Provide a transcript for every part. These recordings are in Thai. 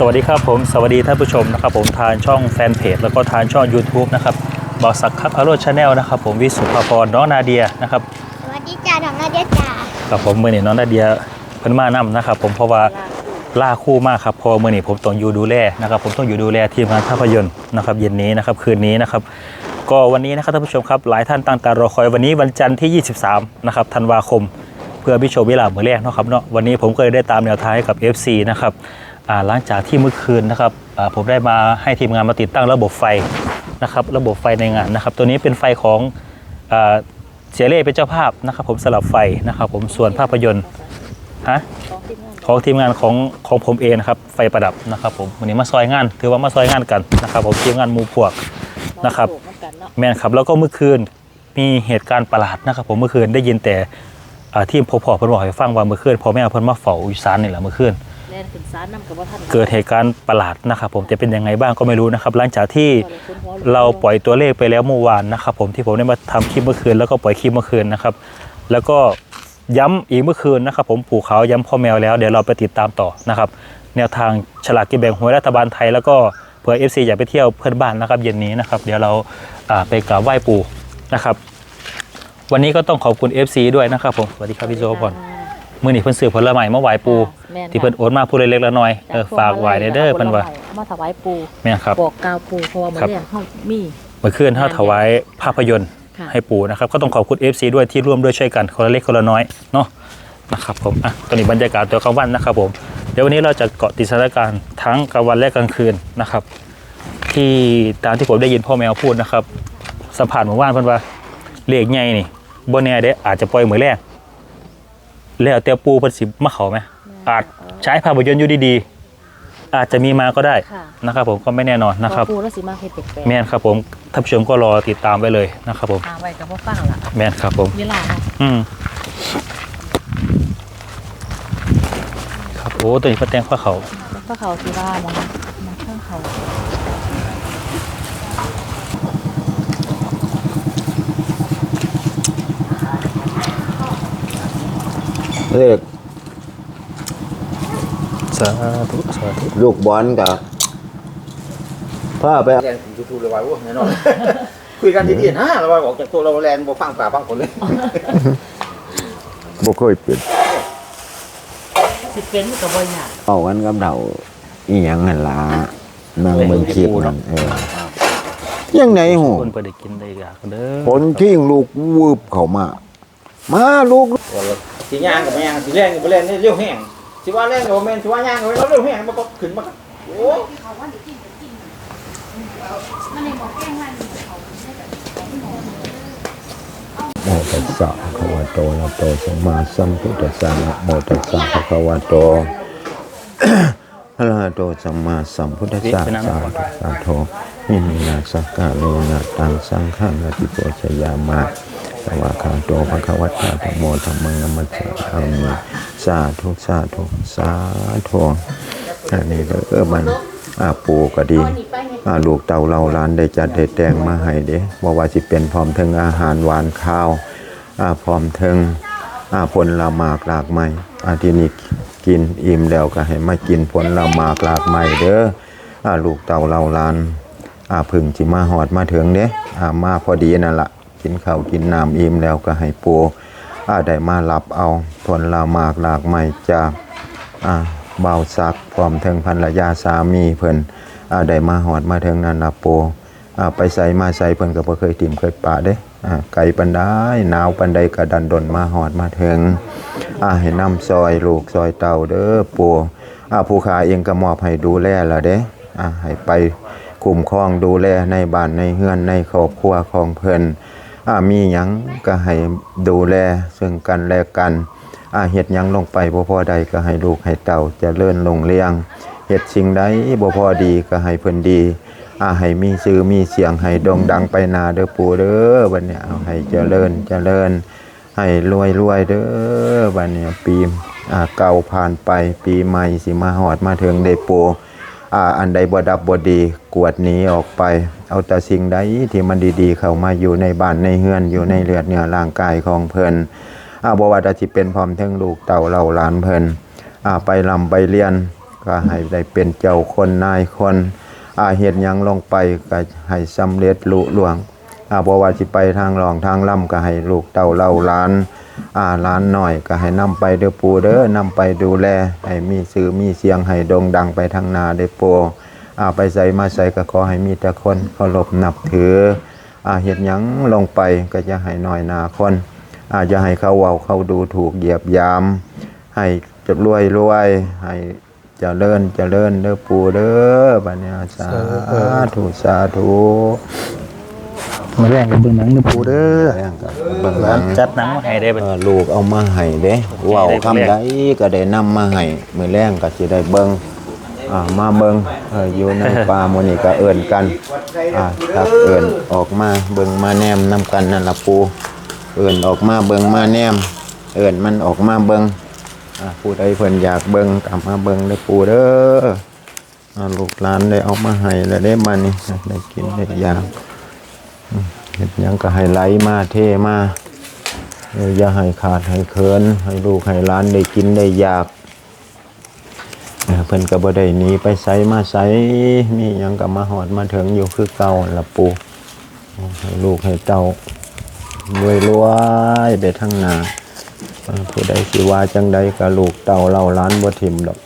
สวัสดีครับผมสวัสดีท่านผู้ชมนะครับผมทางช่องแฟนเพจแล้วก็ทางช่อง YouTube นะครับบอสักคักพาโรดชาแนลนะครับผมวิสุภาพรน้องนาเดียนะครับสวัสดีจ้าดอกนาเดียจ้ากับผมมือนี่น้องนาเดียเพิ่นมานํนะครับผมเพราะว่าล่าคู่มากครับเพอมือนี่ผมต้องอยู่ดูแลนะครับผมต้องอยู่ดูแลทีมงานภาพยนตร์นะครับเย็นนี้นะครับคืนนี้นะครับก็วันนี้นะครับท่านผู้ชมครับหลายท่านตั้งตารอคอยวันนี้วันจันทร์ที่ 23นะครับธันวาคม เพื่อพิโชว์เวลาเมื่อแรกเนาะครับเนาะวันนี้ผมก็เลยได้ตามแนวทางให้กับ FC นะครับอ่า หลังจากที่เมื่อคืนนะครับผมได้มาให้ทีมงานมาติดตั้งระบบไฟนะครับ ระบบไฟในงานนะครับ ตัวนี้เป็นไฟของอ่าเจเล่เป็นเจ้าภาพนะครับ ผมสลับไฟนะครับผมส่วนภาพยนตร์ฮะของทีมงานของของผมเองนะครับไฟประดับนะครับ ผมวันนี้มาซอยงาน ถือว่ามาซอยงานกันนะครับ ผมทีมงานมูพวกนะครับแมนครับแล้วก็เมื่อคืนมีเหตุการณ์ประหลาดนะครับ ผมเมื่อคืนได้ยินแต่ที่พ่อพ่อเพิ่นบอกให้ฟังว่าเมื่อคืนพ่อแม่เพิ่นมาเฝ้าอยู่ศาลนี่แหละเมื่อคืน ล่นขึ้นศาลนำกับว่าท่านเกิดเหตุการณ์ประหลาดนะครับผมจะเป็นยังไงบ้างก็ไม่รู้นะครับ หลังจากที่เราปล่อยตัวเลขไปแล้วเมื่อวานนะครับผมที่ผมได้มาทำคลิปเมื่อคืนแล้วก็ปล่อยคลิปเมื่อคืนนะครับ แล้วก็ย้ำอีกเมื่อคืนนะครับ ผมผูกเขาวย้ำพ่อแมวแล้วเดี๋ยวเราไปติดตามต่อนะครับ แนวทางฉลากกินแบ่งหวยรัฐบาลไทยแล้วก็เผื่อ FC อยากไปเที่ยวเพื่อนบ้านนะครับ เย็นนี้นะครับ เดี๋ยวเราอ่าไปกราบไหว้ปู่นะครับ วันนี้ก็ต้องขอบคุณ FC ด้วยนะครับผมสวัสดีครับพี่โจก่อน มื่อนี้เพิ่นซื้อผลไม้มาไหว้ปู่ที่เพิ่นโอนมาผู้เล็กๆละน้อยเออฝากไหว้เด้อเพิ่นว่ามาถวายปูแม่นครับ บอกกล่าวปูเพราะว่ามื้อครับเรียกเฮามี เมื่อคืนถ้าถวายภาพยนตร์ค่ะ ให้ปู่นะครับก็ต้องขอบคุณ FC ด้วยที่ร่วมด้วยช่วยกันคนละเล็กคนละน้อยเนาะนะครับผมอะตอนนี้บรรยากาศตัวกลางวันนะครับผมเดี๋ยววันนี้เราจะเกาะติดสถานการณ์ทั้งกลางวันและกลางคืนนะครับ ที่ตามที่ผมได้ยินพ่อแมวพูดนะครับสัมผัสหมู่บ้านเพิ่นว่าเลขใหญ่นี่บ่แน่เด้อาจจะปล่อยมือแรก แล้วแต่ปูเพิ่นสิมาเข้าไหมอาจใช้ภาพยนตร์อยู่ดีๆ อาจจะมีมาก็ได้ค่ะ นะครับผมก็ไม่แน่นอนนะครับ ปูแล้วสิมาเฮ็ดแปลกแม่นครับผมท่านผู้ชมก็รอติดตามไว้เลยนะครับผม ๆหาไว้กับบ่ฟังล่ะแม่นครับผม เวลาเนาะอืมครับโอ้ตัวนี้พระแตงพระเขาก็เขาสิว่าหมองมาข้างเขา เลขสาธุสาธุลูกบอลกับพ่อไปแลนยูทูบเลยว่าโอ้แน่นอน คุยกันที่ดีนะเราว่าออกจากตัวเราแลนบ่ฟังป่าฟังคนเลยบ่เคยเปลี่ยนสิเป็นก็บ่ยากเอากันกับเราอีหยังนั่นล่ะนั่งเบิ่งคลิปนั่นเออยังไงหูคนไปได้กินได้อยากเด้อผลทิ้งลูกวืบเข้ามา มาลูก สิย่างกับแม่งสิแรงกับบ่แรงนี่เร็วแห้งสิว่าแรงกับบ่แม่นสิว่าย่างกับเร็วแห้งมันก็ขึ้นมาโอ้ยโมตัสสะภะคะวะโตอะระหะโตสัมมาสัมพุทธัสสะนะโมตัสสะภะคะวะโต อะระหะโตสัมมาสัมพุทธัสสะสาธุสาธุมิมินาสักกะโลนะตังสังฆานาติโกชยามาสวากาโตภะคะวะตาธัมโมธัมมังนัมมัสสามิสาธุสาธุสาธุอันนี้ก็เออมันอาปูก็ดีอาลูกเต่าเราหลานได้จัดได้แต่งมาให้เด้บ่ว่าสิเป็นพร้อมถึงอาหารหวานข้าวอาพร้อมถึงอาผลละหมากหลากไม้อาที่นี่ กินอิ่มแล้วก็ให้มากินผลละหมากหลากไม้เด้ออาลูกเต่าเราลานอาพึ่งจิมาหอดมาถึงเด้อามาพอดีนั่นละกินข้าวกินน้ำอิ่มแล้วก็ให้ปูอาได้มารับเอาผลละหมากหลากไม้จากอ่าเบาซักพร้อมถึงภรรยาสามีเพิ่นอาได้มาหอดมาถึงนั่นละปูอ่าไปใส่มาใส่เพิ่นก็บ่เคยติ่มเคยปะเด้อ ไก่ปันได้หนาวปันใดก็ดันดนมาหอดมาถึงอ่าให้นำซอยลูกซอยเต่าเด้อปูอ่าผู้ขาเองก็มอบให้ดูแลล้วเด้อ่าให้ไปคุ้มครองดูแลในบ้านในเฮือนในครอบครัวของเพิ่นอ่ามีหยังก็ให้ดูแลซึ่งกันและกันอ่าเฮ็ดหยังลงไปบ่พอใดก็ให้ลูกให้เต่าจะเจริญลงเลี้ยง เฮ็ดสิ่งใดบ่พอดีก็ให้เพิ่นดีอ่าให้มีชื่อมีเสียงให้โด่งดังไปนาเด้อปู่เด้อบัดเนี้ยเอาให้เจริญเจริญ ให้รวยรวยเด้อบัดเนี้ยปีอ่าเก่าผ่านไปปีใหม่สิมาฮอดมาถึงได้ปู่อ่าอันใดบ่ดับบ่ดีกวดหนีออกไป เอาแต่สิ่งใดที่มันดีๆ เข้ามาอยู่ในบ้านในเฮือนอยู่ในเลือดเนื้อร่างกายของเพิ่นอ่าบ่ว่าจะสิเป็นพร้อมทั้งลูกเต่าเหล่าหลานเพิ่นอ่าไปลำไปเรียน ก็ให้ได้เป็นเจ้าคนนายคนอาเฮ็ดยังลงไปก็ให้สำเร็จลุล่วงอาบว่าสิไปทางรองทางล่ำก็ให้ลูกเต้าเล่าหลานอาหลานหน้อยก็ให้นำไปเด้อปูเด้อนำไปดูแลให้มีสื่อมีเสียงให้โด่งดังไปทางนาได้อปูอาไปใส่มาใส่ก็ขอให้มีแต่คนเคารพนับถืออาเฮ็ดยังลงไปก็จะให้หน้อยนาคนอาจจะให้เขาเว้าเขาดูถูกเหยียบยามให้จะรวยรวยให้ เจะเลิ่นจะเลิ่นเด้อปูเด้อบัดเนี้ยสาธุสาธุมาแรงกับเบิ่งหนังเด้อปูเด้อแรงกับเบิ่งหลังจัดหนังมาให้ได้เบิ่งเออลูกเอามาให้เด้เว้าคำใดก็ได้นำมาให้มื้อแรงก็สิได้เบิ่งอ่ามาเบิ่งเอออยู่ในป่าหมื้นี้ก็เอิ้นกันอ่าครับเอิ้นออกมาเบิ่งมาแนมนํกันนั่นล่ะปูเอิ้นออกมาเบิ่งมาแนมเอิ้นมันออกมาเบิ่งอ่า ผู้ใดเพิ่นอยากเบิ่งก็มาเบิ่งเด้ปูเด้อลูกหลานได้เอามาให้แล้วได้มานี่ได้กินได้อยากอืมเฮ็ดยังก็ให้ไหลมาเทมาอย่าให้ขาดให้เคินให้ลูกให้หล้านได้กินได้อยากเพิ่นก็บ่ได้หนีไปไสมาไสมียังก็มาหอดมาถึงอยู่คือเก่าละปูให้ลูกให้เต้ารวยรวยได้ทั้งหน้า ผู้ใดสิว่าจังใดก็ลูกเต้าเล่าล้านบ่ถิ่มดอก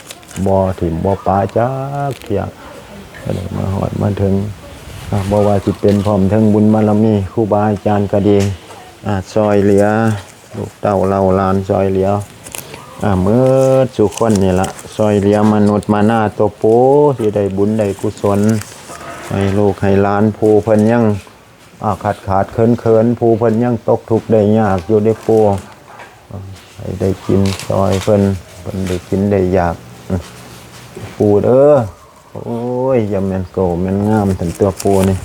บ่ถิ่มบ่ปาจักเที่ยก็ได้มาหอดมาถึงอ่าบ่ว่าสิเป็นพร้อมทั้งบุญบารมีครูบาอาจารย์ก็ดีอาซอยเหลียลูกเต้าเล่าหลานซอยเหลียอ่าเมื่อสุขคนนี่ละซอยเหลียมนุษย์มาหน้าตัวโปที่ได้บุญได้กุศลให้ลูกให้หลานผู้เพิ่นยังอาขาดขาดเคินเคินผู้เพิ่นยังตกทุกข์ได้ยากอยู่ได้ปูอ่าให้ ได้กินซอยเพิ่นเพิ่นได้กินได้อยากอืมปูเด้อโอ้ยอย่าแม่นโกแม่นงามถึงตัวปูนี่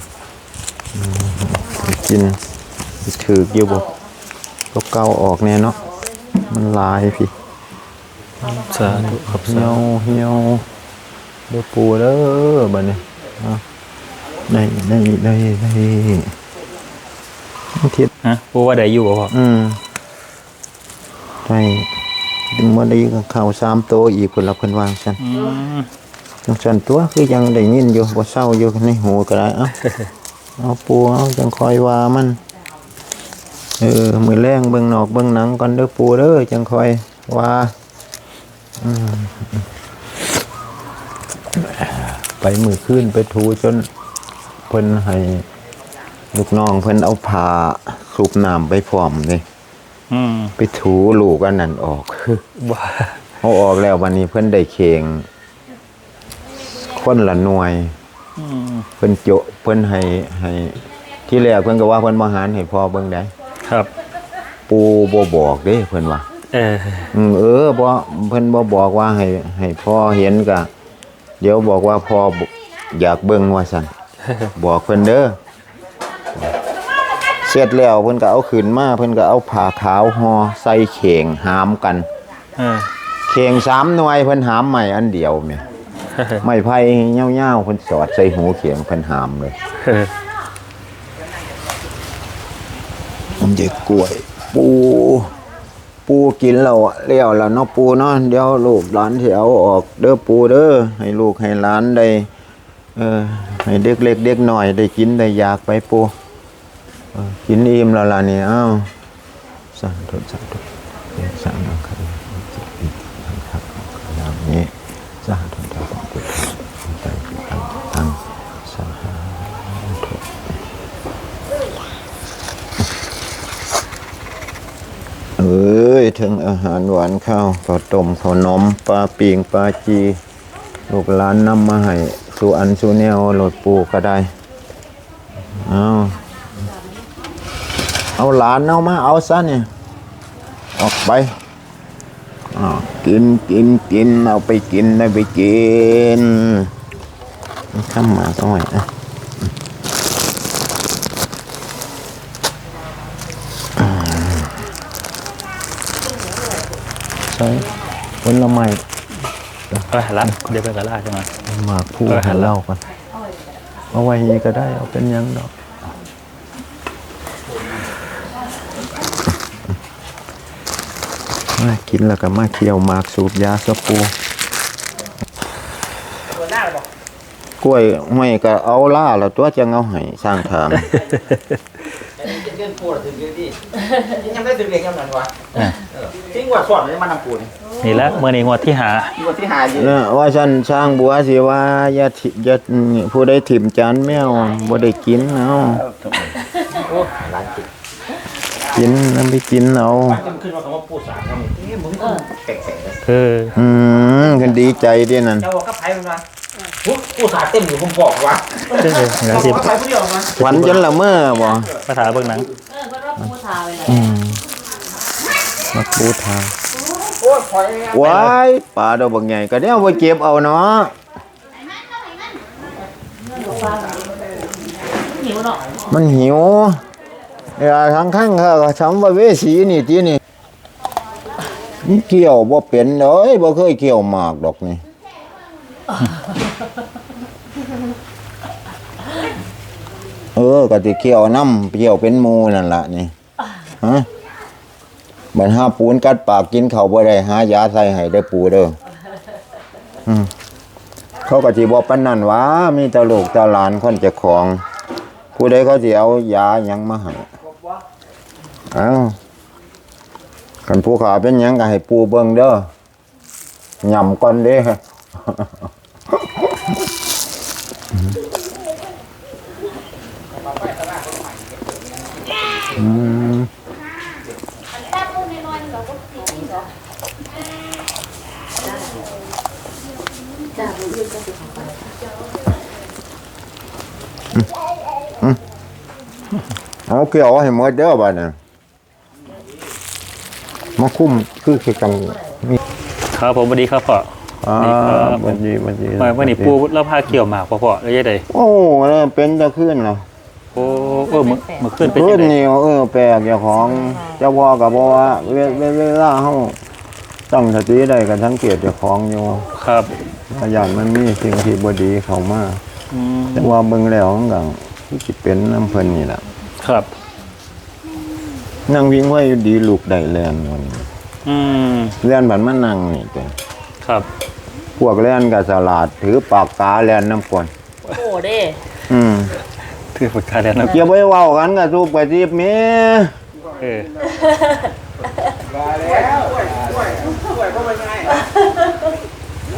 อืมให้กินถือกอยู่บ่ก็เก่าออกแน่เนาะมันลายพี่สาธุครับเหี่ยวเหี่ยวเด้อปูเด้อบัดนี้เอาได้ได้ได้ได้ทิศฮะปูว่าได้อยู่บ่พ่ออืม ได้ดึงมาได้ก็เข้าสามโตวอีกคนละเพิ่นวางซั่นอืมจังซั่นตัวคือยังได้ยินอยู่บ่เศร้าอยู่ในหูก็ได้เอ้าเอาปูเอาจังคอยว่ามันเออมือแรงเบิ่งนอกเบิ่งหนังก่อนเด้อปูเด้อจังคอยว่าอืมไปมือขึ้นไปถูจนเพิ่นให้ลูกน้องเพิ่นเอาผ้าสูบน้ำไปพร้อมเลยอืม ไปถูลูกอันนั้นออกว่าเอาออกแล้ววันนี้เพิ่นได้เข่งคนละหน่วยอืมเพิ่นโจะเพิ่นให้ให้ ที่แรกเพิ่นก็ว่าเพิ่นบ่หารให้พ่อเบิ่งได้ครับ ปูบ่บอกเด้เพิ่นว่าเอออืมเออบ่เพิ่นบ่บอกว่าให้ ให้พ่อเห็นก็เดี๋ยวบอกว่าพ่อบ่อยากเบิ่งว่าซั่นบอกเพิ่นเด้อเสร็จแล้วเพิ่นก็เอาขึ้นมาเพิ่นก็เอาผ้าขาวห่อใส่เข่งหามกันเออเข่งสามหน่วยเพิ่นหามใหม่อันเดียวแม่ไม้ไผ่ยาวๆเพิ่นสอดใส่หูเข่งเพิ่นหามเลยเออผมจะกล้วย ปูปูกินแล้วอะเลี้ยวแล้วเนาะปูเนาะเดี๋ยวลูกหลานที่เอาออกเด้อปูเด้อให้ลูกให้หลานได้เออให้เด็กเล็กเด็กหน่อยได้กินได้อยากไปปูเออ กินอิ่มแล้วล่ะนี่เอ้าสาธุสาธุเดี๋ยวสาธุครับครับอย่างนี้สาธุสาธุพุทธังตั้งตั้งสาธุเอ้ยถึงอาหารหวานข้าวข้าวต้มข้าวนมปลาปิงปลาจีลูกหลานนำมาให้สู่อันสู่แนวโหลดปูก็ได้เอาเอา หลานเอามาเอาซะเนี่ยออกไปอ้าวกินกินกินเอาไปกินได้ไปกินข้ามมาก็หน่อยนะใช่ผลไม้ไปละเดี๋ยวไปกับลาใช่ไหมหมากผู้เออให้เล่ากันเอาไว้นี่ก็ได้เอาเป็นหยังดอก มากินแล้วก็มาเคี่ยวหมากสูบยาสปูกล้วยห้อยก็เอาล่าแล้วตัวจะเอาให้สร้างทางเรื่องปูถึงเรื่องที่ยังได้ถึงเรียนยังนั้นวะอะทิ้งวัดสอนเลยมันนำปูนี่นี่แหละเมื่อนี้งวดที่หาวัดที่หาอยู่นะว่าฉันสร้างบัวสิว่าอย่าทิอย่าผู้ใดถิ่มจานแมวบ่ได้กินเอา โอ้ร้านจิต กินนำไปกินเอามันจะขึ้นว่าคำว่าปูสาครับเอ๊ะมึงแปลกๆเลยเอออืมกันดีใจเด้นั่นเจ้าว่ากับไผ่มันมาปุ๊บปูสาเต็มอยู่ผมบอกว่าเออเดี๋ยวเจ้าสิว่ากับไผ่ผู้เดียวมาขวัญจนละเมอบ่ภาษาเบิ่งหนังเออก็รับผู้ชายเลยอืมมักบูทาโอ้ยพอยว้ายปลาดอกบักใหญ่ก็เดี๋ยวเอาไปเก็บเอาเนาะหิวเนาะมันหิว เดี๋ยวทางข้างเขาก็ทำว่าเวสีนี่ทีนี่นี่เกี่ยวบ่เป็นเลยบ่เคยเกี่ยวหมากดอกนี่เออก็สิเกี่ยวน้ำเกี่ยวเป็นมูนั่นละนี่ฮะบันห้าปูนกัดปากกินเขาบ่ได้หายาใส่ให้ได้ปูเด้ออืมเขาก็สิบ่ปานนั้นว่ามีตลูกต่หลานคนเจ้าของ ผู้ใดเขาสิเอายายังมาให้ อ้ากันผู้ขาเป็นยังก็ให้ปูเบิ่งเด้อย่ำก่อนเด้อืมเอาเกี่ยวให้หมดเด้อบัดน่ะ มาคุ้มคือคือกันมีครับผมสวัสดีครับพ่อ อ่านี่ครับบัดนี้บัดนี้มาวันนี้ปูแล้วพาเกี่ยวหมากพ่อพ่อแล้วยังไงโอ้แล้วเป็นจะขึ้นเหรอโอ้เออมือมือขึ้นเป็นขึ้ยังนไงนี่เออแปลกเจ้าของเจ้าพ่อกับพ่อว่าเวเวเวลาเฮาตั้งสติได้กันทั้งเกียรติเจ้าของอยู่ครับว่าอย่างมันมีสิ่งที่บ่ดีเข้ามา อืมแต่ว่าเบิ่งแล้วมันก็คือสิเป็นน้ำเพิ่นนี่ล่ะ ครับ นั่งวิ่งไว้อยู่ดีลูกได้แล่นมันอืมแล่นบัดมานั่งนี่ตัวครับ พวกแล่นก็สลาดถือปากกาแล่นน้ำก่อนโอ้เด้อืมถือปากกาแล้วนะอย่าไปเว้ากันก็ทุบไปทีบแม่เออมาแล้วกล้วยกล้วยกล้วยก็ไม่ง่าย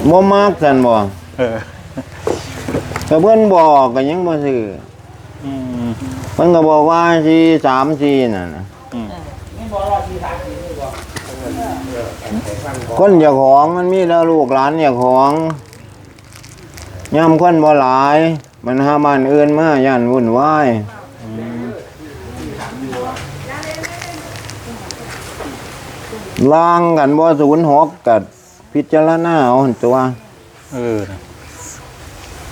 บ่มักซั่นบ่เออก็เพิ่นบอกก็ยังบ่ซื้ออืมเพิ่นก็บอกว่าสี่สามสี่นั่นน่ะอืม คนเจ้าของมันมีแล้วลูกหลานเจ้าของย่ำคนบ่หลาย มันหาบ้านอื่นมาย่านวุ่นวายล่างกันบ่ศูนย์หกกัดพิจารณาเอาหั่นตัว เออ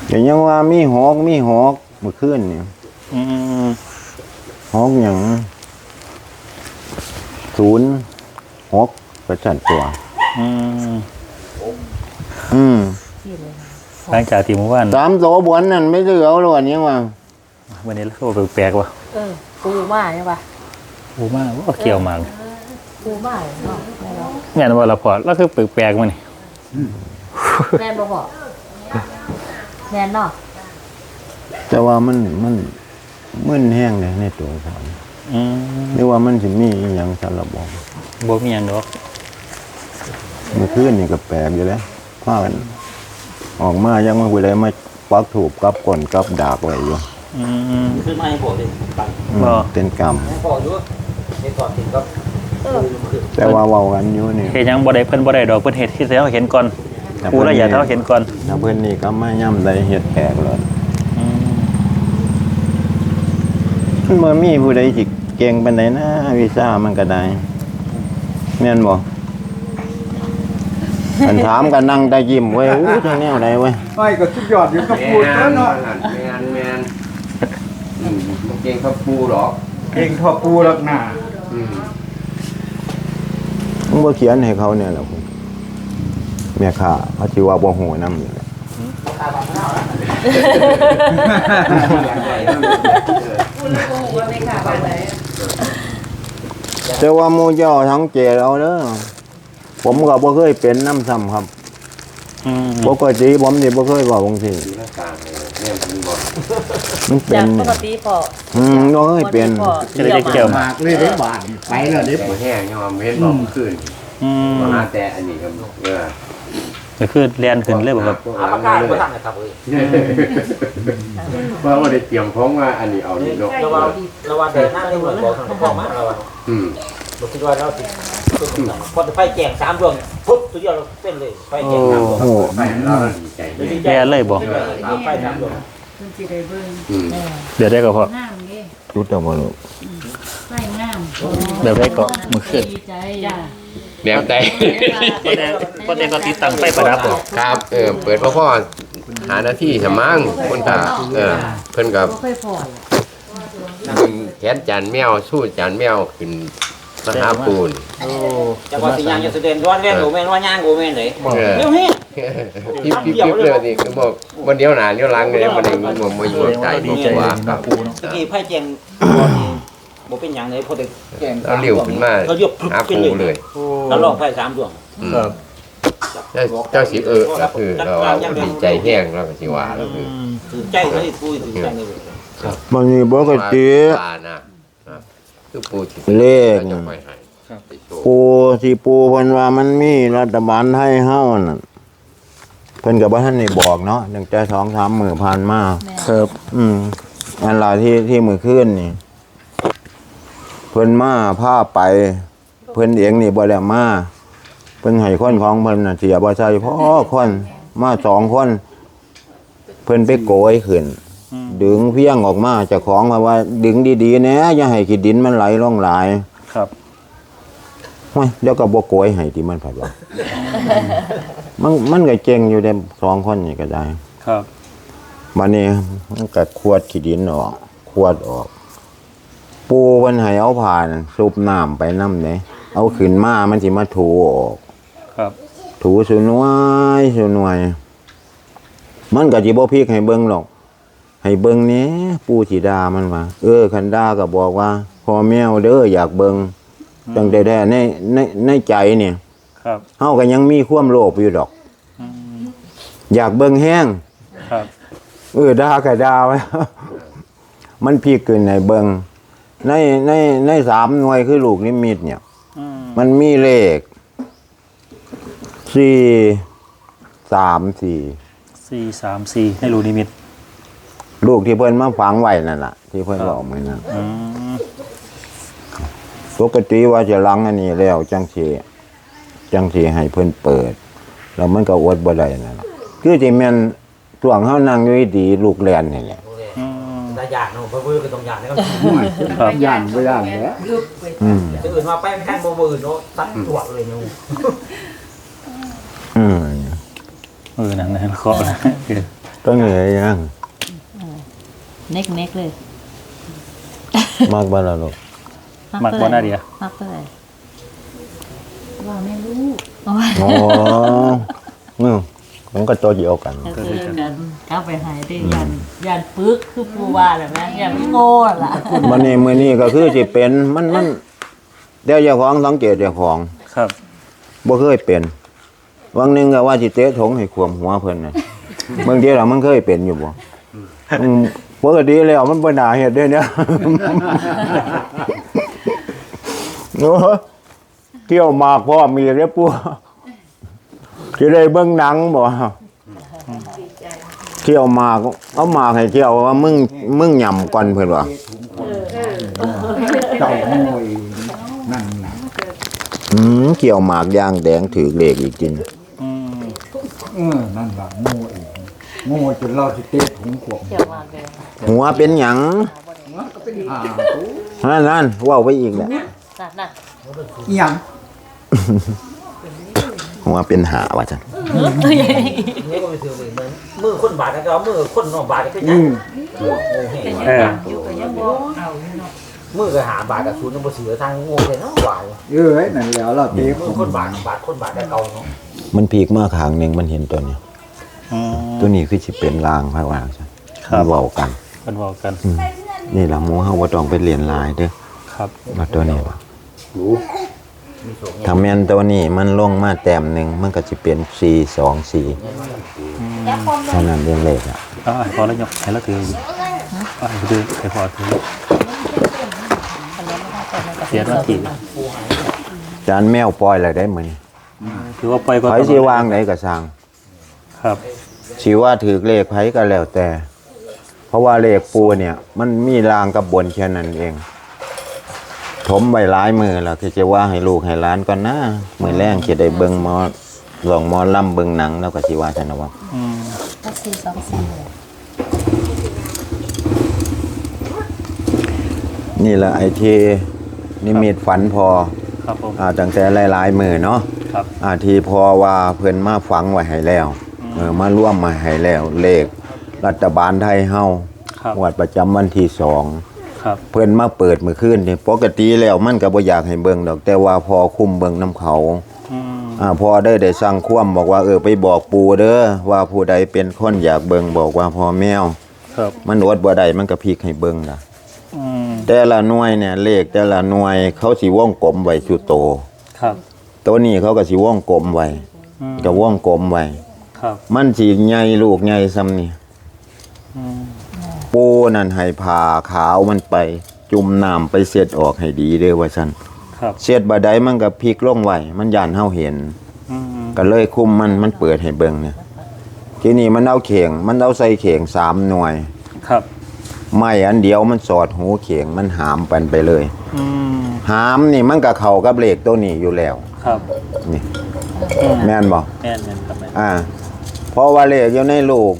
อย่างยังว่ามีหกมีหกเมื่อคืนนี่อืมหกหยัง ศูนย์หกประจันตัว อืมอืมหลังจากที่เมื่อวานสามโสบวนนั่นไม่เหลือหรอกยังว่าวันนี้เราก็แปลกๆว่ะเออปูมาใช่ปะปูมากว่าเกี่ยวหมากปูมาเนาะแม่เนาะแม่นว่าเราพอแล้วคือแปลกๆมันนี่แม่นบ่พอแม่นเนาะแต่ว่ามันมันมึนแห้งเลยในตัวผม อืมหรือว่ามันสิมีอหย่างสารบองบ่มีหยังดอกเมื่อคืนนี่ก็แปลกอยู่แล้วพากันออกมายังมาคุยอะไรมาปักถูกกับก่นกับดากไว้อยู่อืมขึ้นมาให้ผมดิตังอืมบ่เป็นกรรม ให้พออยู่ให้ก่อนถึงก็เออแต่ว่าเว้ากันอยู่นี่ เฮ็ดหยังบ่ได้เพิ่นบ่ได้ดอกเพิ่นเฮ็ดที่แล้วเห็นก่อนแต่ปูแล้วอย่าเท่าเห็นก่อนถ้าเพิ่นนี่ก็มาย่ำได้เฮ็ดแขกเลยอืมมันบ่มีผู้ใดสิ เก่งปานใดนะวีซ่ามันก็ได้แม่นบ่มันถามกันนั่งได้ยิ้มเว้ยอู้ทางแนวใดเว้ยไอ้ก็ทุกยอดอยู่กับปูแล้วเนาะแมนแมนอืมบ่เก่งข้าวปูหรอกเองทอปูลักหนาอืมมึงบ่เขียนให้เขาเนี่ยหรอกแม่ค้าเขาสิว่าบ่ฮู้นำอยู่แหละ แต่ว่าหมู่เจ้าทั้งเจเอาเด้อผมก็บ่เคยเป็นน้ำซ้ำครับอืมปกติผมนี่บ่เคยบอกจังซี่อยู่หน้ากลางเลยเนี่ยมันบอกมันเป็จานกปกติพออืมน้อยเป็น จะได้เกี่ยวมากเลยได้บาทนี่ไปแล้วได้แห้งบาท แห้งยอมเห็นบอกขึ้นอืมมาหาแต่อันนี้ก็เออ ก็คือเรียนขึ้นเลยบ่ครับอาปากกาบ่ทันนะครับเอ้ยเพราะว่าได้เตรียมพร้อมว่าอันนี้เอานี่เนาะระวังระวังเดินหน้าได้เหมือนบอกทางพ่อมาระวังอืมบ่คิดว่าเราสิพอไฟแจง3ดวงปุ๊บตัวเดียวเราเป็นเลยไฟแจง3ดวงโอ้ไปเราดีใจเนี่ยแย่เลยบ่ไฟ3ดวงเพิ่นสิได้เบิ่งอืมเดี๋ยวได้ก็พองามเด้จุดตะบ่ลูกใส่งามเดี๋ยวได้ก็มือขึ้นดีใจจ้ะ แนวใจก็ได้ก็ได้ก็ติดตั้งไฟประดับบ่ครับเออเปิดพ่อพ่อหาหน้าที่สมังคนตาเออเพิ่นกับดึงแขนจานแมวสู้จานแมวขึ้นมาหาปูนจังหวะสิยางจะแสดงย้อนแว่นบ่แม่นว่าย่างบ่แม่นเลยเออเร็วแฮงปิ๊บปิ๊บปิ๊บเลยนี่คือบอกวันเดียวหนาเดียวหลังเลยมันเองมันมาอยู่ใจดีกว่าคมารับปูเนาะตะกี้ไฟแจง บ่เป็นหยังเลยพอได้แจงเราเลี้ยวขึ้นมาเรายกหาขึ้นปูเลเลยยแล้วลองไฟ3ดวงอืมครับเจ้าเจ้าสิเออก็คือเราว่าดีใจแห้งเราก็สิว่าเราคือถือใจเลยปุ้ยถือใจเลยมันนี่ปกติว่านะครับคือปูที่เลขจะไปให้ไปโชว์ปูที่ปูเพิ่นว่ามันมีรัฐบาลให้เฮานั่นเพิ่นก็บ่ทันได้บอกเนาะตั้งแต่2-3มื้อผ่านมาครับ อืมอันล่ะที่ที่มื้อคืนนี่ เพิ่นมาพาไป เพิ่นเองนี่บ่ได้มาเพิ่นให้คนของเพิ่นน่ะเสียบ่ใช่พอคนมาสองคน เพิ่นไปโกยขึ้น ดึงเพียงออกมาเจากของมาว่า ดึงดีๆแหนะอย่าให้ขี้ดินมันไหลลงหลายครับห้ยเดี๋ยวก็บ่โกยให้ที่มันผัดว่ามันมันก็เก่งอยู่เด้สองคนนี่ก็ได้ ครับบัดนี้มันก็ขวดขี้ดินออกขวดออก ปูเพิ่นให้เอาผ่านสูบน้ำไปน้ำเด้เอาขึ้นมามันสิมาถูออกครับ ถูสุนวยสุนวย มันก็สิบ่พลิกให้เบิ่งหรอก ให้เบิ่งแหนี้ปู่สิดามันว่าเออ คันดาก็บอกว่าพ่อแมวเด้ออยากเบิ่งตั้งแต่แท้ในในในใจเนี่ยครับเฮาก็ยังมีความโลภอยู่ดอกอืมอยากเบิ่งแห้งครับ เออดาก็ดาไว้มันพลิกขึ้นให้เบิ่ง ในในในสามหน่วยคือลูกนิมิตเนี่ย อืมมันมีเลขสี่สามสี่สี่สามสี่ให้รู้นิมิตลูกที่เพิ่นมาฝังไว้นั่นล่ะ ที่เพิ่นบอกมานั่นอืมปกติว่าจะลังอันนี้แล้ว จังสีจังสีให้เพิ่นเปิด แล้วมันก็อดบ่ได้นั่นล่ะคือที่แม่นช่วงเฮานั่งอยู่ดีๆลูกแลนนี่แหละ อืมตาอยากเนาะบ่เบิ่งก็ต้องอยากนะครับครับย่านบ่ย่านแหล้วอืม จะอื่นมาไปแพงบ่บ่อื่นเนาะตัดตัวเลยเนาะอืมเออนั่นนั่นเคาะนะเออต้องเหนื่อยยังเน็กเน็กๆเลยมากบ่ล่ะลูกมักบ่น่าเดียมักเท่าไหร่ว่าแม่ลูกโอ้ยโอ้อืม มันก็ตัวเดียวกัน ก็คือกันกลับไปหายได้ยันยันปึกคือปูว่าแหละแม่ยันไม่โง่ล่ะมันนี่มื้อนี้ก็คือสิเป็นมันมันเดี๋ยวเจ้าของสังเกตเจ้าของครับบ่เคยเป็นวังหนึงก็ว่าสิเตะถงให้ขวมหัวเพิ่นน่ะบางทีล่ะมันเคยเป็นอยู่บ่อืมปกติแล้วมันบ่น่าเฮ็ดเด้เนี่ยโอ้เที่ยวหมากพ่อมีเด้อปู่ สิได้เบิ่งหนังบ่เที่ยวหมากเอาหมากให้เที่ยวว่ามึงมึงหย่ำก่อนเพิ่นว่าเจ้าโง่เองนั่นน่ะอืมเกี่ยวหมากย่างแดงถือเลขอีกจริงอืมเออนั่นล่ะโง่เองโง่จนเราสิเตะถุงขวบเที่ยวมาเลยหัวเป็นหยังก็เป็นหาตู้นั่นนั่นเว่าไปอีกแหละน่ะน่ะอีหยัง หัวเป็นหาว่าจังนี่ก็ไปถือเลยเหมือนมือคนบาดก็เอามือคนนอกบาดก็คือยัอืงมโง่แห้งเอออยู่ก็ยังบ่เออยู่เนาะมือก็หาบาดกับศูนย์บ่เสือทางโง่เลยเนาะหวายเออนั่นแล้วเราเตะมือคนบาดบาดคนบาดได้เก่าเนาะมันพีกมากขางหนึ่งมันเห็นตัวเนี้ยอืม ตัวนี้คือสิเป็นลางพระว่าจังครับ มันเว้ากันเป็นบอกกันนี่ล่ะหมูเฮาบ่ต้องไปเรียนลายเด้อครับ มาตัวนี้ว่าหนู ถ้าแม่นตัวนี้มันลงมาแต้มหนึ่งมันก็จะเป็นสี่สองสี่เท่านั้นเองเลขอะอ่าพอแล้วยกให้เราถืออ่าให้ถือให้พอถือเสียหน้าที่จานแมวปล่อยอะไรได้มั้ยถือว่าปล่อยก็ไผสิวางไหนก็สร้าง ครับสิว่าถือเลขไผก็แล้วแต่ เพราะว่าเลขปูเนี่ย มันมีรางกับบนแค่นั้นเอง ถมไว้หลายมือแล้วคือจะว่าให้ลูกให้หลานก่อนนะมื้อแรงจะได้เบิ่งหมอลองหมอลำเบิ่งหนังแล้วก็สิว่าซั่นนะว่าอืมก็สี่สองสี่นี่แหละไอ้ที่นิมิตฝันพอครับผมอ่าตั้งแต่หลายๆมือเนาะครับอาทีพอว่าเพิ่นมาฝังไว้ให้แล้วเออมาร่วมมาให้แล้วเลข รัฐบาลไทยเฮาครับงวดประจำวันที่สอง ครับเพิ่นมาเปิดเมื่อคืนนี่ปกติแล้วมันก็บ่อยากให้เบิ่งดอก แต่ว่าพอคุมเบิ่งน้ำเขาอืมอ่าพอได้ได้สั่งความบอกว่าเออไปบอกปู่เด้อว่าผู้ใดเป็นคนอยากเบิ่งบอกว่าพ่อแมว ครับมันอดบ่ได้มันก็พลิกให้เบิ่งล่ะ อืมแต่ละหน่วยเนี่ยเลขแต่ละหน่วยเขาสิวงกลมไว้สุโต ครับตัวนี้เขาก็สิวงกลมไว้อืมก็วงกลมไว้ ครับมันสิใหญ่ลูกใหญ่ซ้ำนี่อืม ปูนั่นให้ผ่าขาวมันไป จุ่มน้ำไปเสียดออกให้ดีเด้อว่าซั่นครับเสียดบ่ได้มันก็พลิกลงไว้มันย่านเฮาเห็น อืมก็เลยคุมมันมันเปิดให้เบิ่งเนี่ยทีนี้มันเอาเข่งมันเอาใส่เข่งสามหน่วย ครับไม้อันเดียวมันสอดหูเข่งมันหามปันไปเลย อืมหามนี่มันก็เข้ากับเลขตัวนี้อยู่แล้ว ครับนี่ อืมแม่นบ่แม่นแม่นครับแม่นอ่าเพราะว่าเลขอยู่ในลูก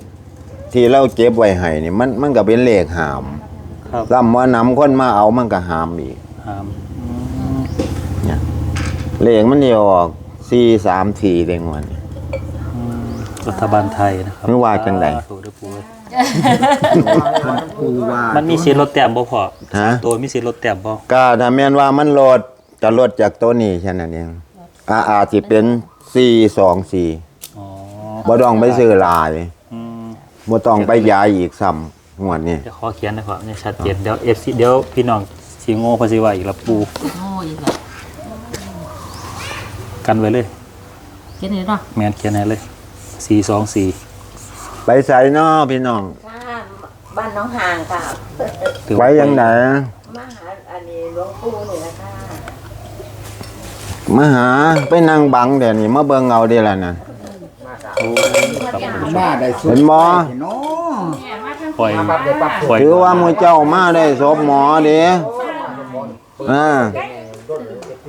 ที่เราเก็บไว้ให้นี่มันมันก็เป็นเลขหามครับซ้ำว่านํคนมาเอามันก็หามอีกหามอืมเนี่ยเลขมันนี่ออก4 3 4เด้งวันนี้ อืมรัฐบาลไทยนะครับไม่ว่าจังใด สาธุเด้อปู่เอ้ยมันมีสิทธิ์ลดแต้มบ่พอฮะ ตัวมีสิทธิ์ลดแต้มบ่ก็ถ้าแม่นว่ามันลดจะลดจากตัวนี้แค่นั้นเองอาอาจสิเป็น4 2 4อ๋อบ่ต้องไปซื้อหลายอืม บ่ต้องไปย้ายอีกซ้ำงวดนี้เดี๋ยวขอเขียนหนะครับเนี่ยชัดเจนเดี๋ยว FC เดี๋ยวพี่น้องสิโง่เพอสิว่าอีกละปูโง่อีกแล้วกันไว้เลยเจ๊นี่เนาะแมนเขียนให้เลย424ไปใส่น้อพี่น้องบ้านน้องห่างค่ะ ถือไปว่ายังไหนมาหาอันนี้หลวงปู่นี่นะคะมาหาไปนั่งบังเดี๋ยวนี้มาเบิ่งเอาเด้ล่ะน่ะ มมาได้สุดเห็นบ่ เนาะปล่อยปล่อยถือว่าหมู่เจ้ามาได้ศพหมอเด้อ่า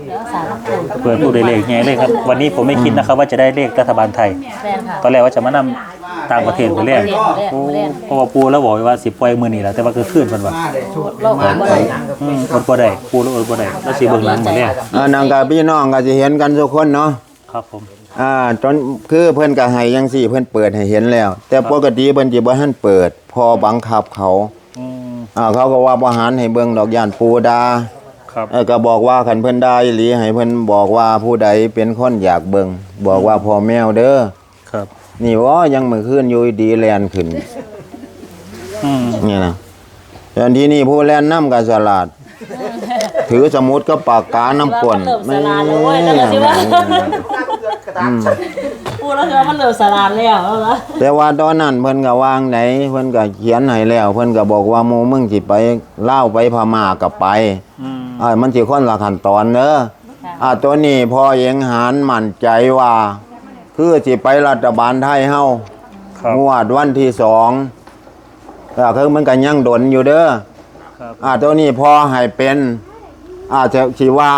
เดี๋ยวสารพัดเปิดผู้ได้เลขไงเลยครับ วันนี้ผมไม่คิดนะครับ ว่าจะได้เลขรัฐบาลไทย แฟนค่ะตอนแรกว่าจะมานำต่างประเทศไปแรกโอ้เพราะว่าปูแล้วบอกไว้ว่าสิปล่อยมื้อนี้แหล้วแต่ว่าคือคืนเพิ่นว่ามาได้สุดโลกบ่ได้อืมอดบ่ได้ปูแล้วอดบ่ได้แล้วสิเบิ่งหลังมื้อแรกอ่านั่งกับพี่น้องก็สิเห็นกันทุกคนเนาะครับผม อ่าจนคือเพิ่นก็ให้จังซี่ เพิ่นเปิดให้เห็นแล้ว แต่ปกติเพิ่นสิบ่ทันเปิด พอบังคับเขาอืมอ่าเขาก็ว่าบ่หันให้เบิ่งดอกย่านปูดาครับเออก็บอกว่าคันเพิ่นได้อีหลีให้เพิ่นบอกว่าผู้ใดเป็นคนอยากเบิ่งบอกว่าพ่อแมวเด้อครับนี่ว่ายังมื้อคืนอยู่ดีแลนขึ้น อืมนี่นะแต่อันที่นี่ผู้แลนน้ำกับสลัด ถือสมุดก็ปากกาน้ำกลนเริ่มสลาดแล้วเว้ยนั่นแหละสิว่าพูดแล้วคือมันเริ่มสลาดแล้วแล้วล่ะแต่ว่าตอนนั้นเพิ่นก็วางไหนเพิ่นก็เขียนให้แล้ว เพิ่นก็บอกว่าหมูมึงสิไปเล่าวไปพม่าก็ไปอืมอ่ามันสิคนละขั้นตอนเด้ออ่าตัวนี้พอเองหารมั่นใจว่า คือสิไปรัฐบาลไทยเฮาครับงวดวันที่สองอ่าคือมันก็ยังดนอยู่เด้อครับอ่าตัวนี้พอให้เป็นอาจจะสิว่า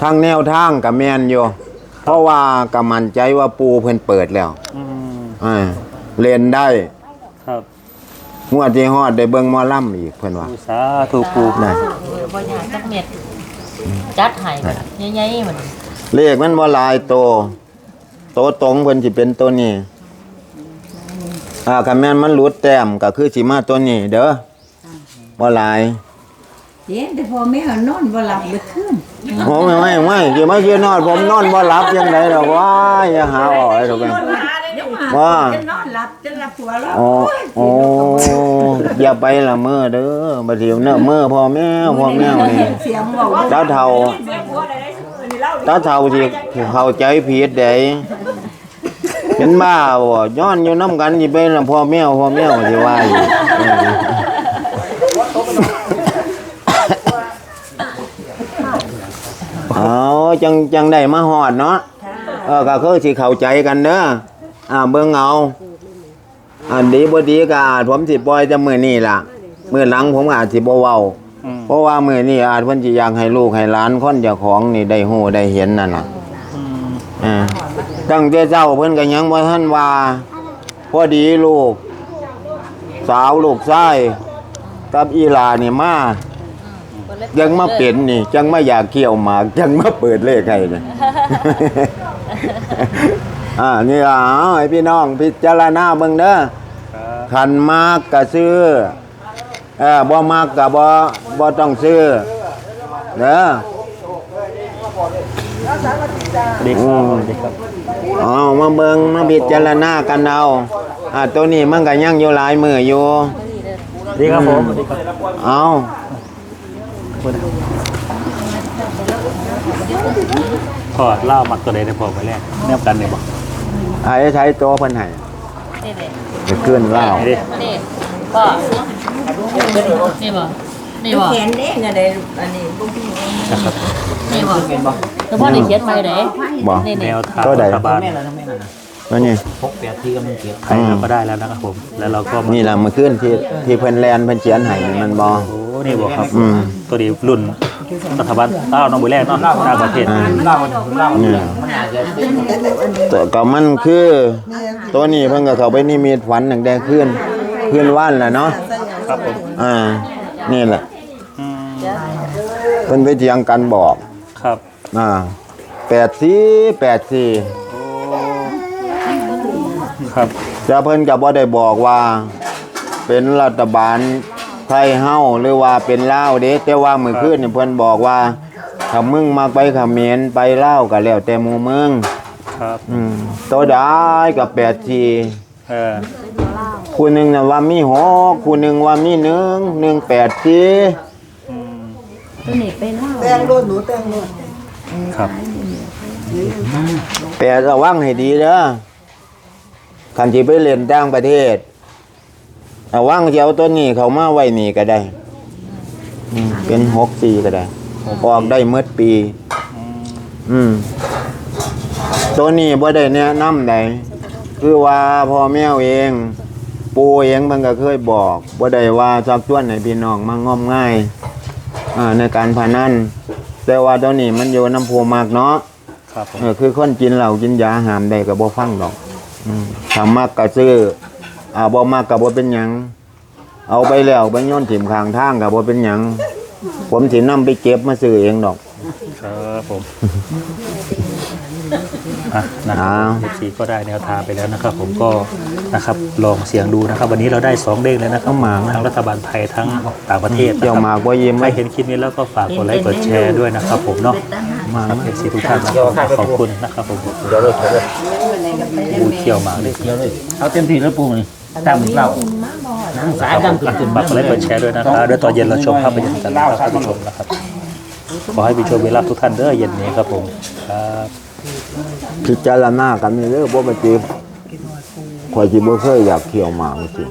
ทางแนวทางกับแมนอยู่ เพราะว่าก็มั่นใจว่าปูเพิ่นเปิดแล้วอืมอ่าเล่นได้ครับงวดที่ฮอดได้เบิ่งหมอลำอีกเพิ่นว่า ปูสาธุปูได้บ่อยากจักเม็ดจัดให้แบบใหญ่ๆมันเลขมันบ่หลายโตโตตรงเพิ่นสิเป็นตัวนี้อ่าคันแม่นมันหลุดแต้มก็คือสิมาตัวนี้เด้อบ่หลาย เดี๋ยวแต่พอไม่เอานอนบ่หลับเลยขึ้น โอ้ไม่ไม่ไม่สิมาคือนอนผมนอนบ่หลับจังไดดอกว้ายอย่าหาเอาไอ้ดอกแม่ว่า จะนอนหลับจะหลับหัวแล้วโอ้โอ้อย่าไปละเมื่อเด้อบัดเดี๋ยวเนอะเมื่อพ่อแม่พ่อแม่นี่เสียงบอกว่าเจ้าเฒ่าเสียงหัวได้ตาเฒ่าสิเข้าใจผิดได้เป็นบ้าบ่ย้อนอยู่นํกันสิเป็นล่ะพ่อแมวพ่อแมวสิว่าอยู่เออ เอาจังจังได้มาฮอดเนาะเออก็คือสิเข้าใจกันเด้ออ่าเบิ่งเอาอันดีบ่ดีก็อาจผมสิปล่อยแต่มื้อนี้ล่ะมื้อหลังผมอาจสิบ่เว้าอืมเพราะว่ามื้อนี้อาจเพิ่นสิอยากให้ลูกให้หลานคนเจ้าของนี่ได้ฮู้ได้เห็นนั่นน่ะอืมอ่าตั้งแต่เจ้าเพิ่นก็ยังบ่ทันว่าพอดีลูก สาวลูกชายกับอีหลานี่มา ยังมาเป็นนี่จังมาอยากเกี่ยวหมากจังมาเปิดเลขให้นี่อ่านี่อะเอาให้พี่น้องพิจารณาเบิ่งเด้อครับคันมากก็ซื้อเออบ่มากก็บ่บ่ต้องซื้อเด้อสวัสดีครับสวัสดีครับเอามาเบิ่งมาพิจารณากันเอาอ่าตัวนี้มันก็ยังอยู่หลายมืออยู่สวัสดีครับผมสวั สดีครับเอาพ่อเล่ามักตัวใดได้พอไปแรกแนบกันเนี่ยบอกไอ้ใช้ตัวเพิ่นให้นี่เลยจะขึ้นเล่านี่ดินี่ก็นี่บ่นี่บ่แขนเด้งอะไรอันนี้บ่มีนะครับนี่บ่แต่พ่อได้เขียนไว้เด้บ่นี่แนนี่วทางตัวใดรัฐบาลตัวนี้ใครเราก็ได้แล้วนะครับผม แล้วเราก็มานี่ล่ะมื้อคืนที่ที่เพิ่นแลนเพิ่นเขียนให้นี่มันบ่โอ้ นี่บอกครับ อืม ตัวนี้รุ่นรัฐบาลเต้าน้องบุแรกเนาะต่างประเทศเล่าเล่านี่ตัวก็มันคือ ตัวนี้เพิ่นก็เข้าไปนิมิตฝันตั้งแต่คืนคืนว่านแหละเนาะครับผมอ่า นี่แหละอืมเพิ่นไปเถียงกันบอก ครับอ่า84 84ครับ จะเพิ่นก็บ่ได้บอกว่า เป็นรัฐบาล ไทยเฮาหรือว่าเป็นลาวเด้แต่ว่ามื้อคืนนี่เพิ่นบอกว่าถ้ามึงมาไปเขมรไปลาวก็แล้วแต่หมู่มึงครับอืมตัวได้ก็84เออคู่หนึงน่ะว่ามี6คู่หนึงว่ามี1 184อืมตัวนี้เป็นเล่าครับแปดระวังให้ดีเด้อคันที่ไปเล่นต่างประเทศ ระวังสิเอาตัวนี้เขามาไว้นี่ก็ได้อืมเป็น64ก็ได้ออกได้เมื่อปี อืมตัวนี้บ่ได้แนะนำใดคือว่าพ่อแม่เอง ปู่เองมันก็เคยบอกบ่ได้ว่าชักชวนให้พี่น้องมางอมง่ายอ่าในการพนันแต่ว่าตัวนี้มันอยู่น้ำพูมากเนาะครับผมเออคือคนกินเหล้ากินยาหามได้ก็บ่ฟังดอกอืมถ้ามากก็ซื้อ อ่าบ่มากก็บ่เป็นหยังเอาไปแล้วไปโยนถิ่มข้างทางก็บ่เป็นหยังผมสินำไปเก็บมาซื้อเองดอก ครับผมอะนะคอ้ารับวสีก็ได้แนวทางไปแล้วนะครับ ผมก็นะครับลองเสียงดูนะครับ วันนี้เราได้สองเด้งเลยนะครับทั้งรัฐบาลไทยทั้งต่างประเทศนะเจ้าครับหมากบ่ยิ้มใคไหรมเห็นคลิปนี้แล้วก็ฝากกดไลค์กดแชร์ด้วยนะครับ ผมเนาะ ครับเอฟซีทุกท่านนะครับขอบคุณนะครับผมเดี๋ยวเลยเดี๋ยวเลยผู้เที่ยวหมากเลยเดี๋ยวเลยเอาเต็มที่แล้วปูนี่ตามเราหนังสายดำขึ้นขึ้นฝากกดไลค์กดแชร์ด้วยนะครับเดี๋ยวตอนเย็นเราชมภาพยนตร์กันนะครับท่านผู้ชมนะครับขอให้ผู้ชมเวลาทุกท่านเด้อเย็นนี้ครับผมครับพิจารณากันนี่เด้อบ่ปฏิข่อยสิบ่เคยอยากเที่ยวหมากจริง